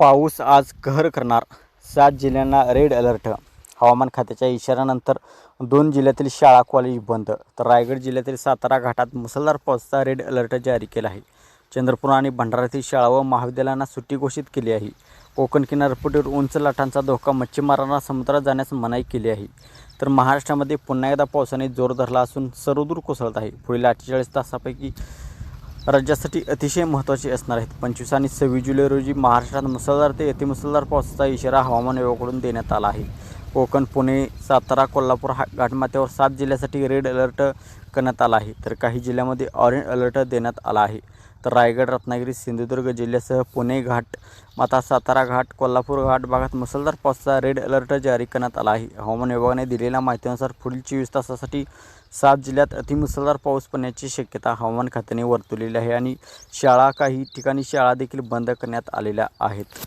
पाऊस आज कहर करणार. सात जिल्ह्यांना रेड अलर्ट. हवामान खात्याच्या इशाऱ्यानंतर दोन जिल्ह्यातील शाळा कॉलेज बंद. तर रायगड जिल्ह्यातील सातारा घाटात मुसळधार पावसाचा रेड अलर्ट जारी केला आहे. चंद्रपूर आणि भंडाऱ्यातील शाळा व महाविद्यालयांना सुट्टी घोषित केली आहे. कोकण किनारपट्टीवर उंच लाटांचा धोका मच्छीमारांना समुद्रात जाण्यास मनाई केली आहे. तर महाराष्ट्रामध्ये पुन्हा एकदा पावसाने जोर धरला असून सर्वदूर कोसळत आहे. पुढील अठ्ठेचाळीस तासापैकी राज्यासाठी अतिशय महत्त्वाचे असणार आहेत. पंचवीस आणि सव्वीस जुलै रोजी महाराष्ट्रात मुसळधार ते अतिमुसळधार पावसाचा इशारा हवामान विभागाकडून देण्यात आला आहे. कोकण पुणे सातारा कोल्हापूर हा घाटमाथ्यावर सात जिल्ह्यासाठी रेड अलर्ट करण्यात आला आहे. तर काही जिल्ह्यामध्ये ऑरेंज अलर्ट देण्यात आला आहे. तर रायगड रत्नागिरी सिंधुदुर्ग जिल्ह्यासह पुणे घाट माता सातारा घाट कोल्हापूर घाट भागात मुसळधार पावसाचा रेड अलर्ट जारी करण्यात आला आहे. हवामान विभागाने दिलेल्या माहितीनुसार पुढील चोवीस तासासाठी सात जिल्ह्यात अतिमुसळधार पाऊस पडण्याची शक्यता हवामान खात्याने वर्तवलेली आहे आणि शाळा काही ठिकाणी शाळा देखील बंद करण्यात आलेल्या आहेत.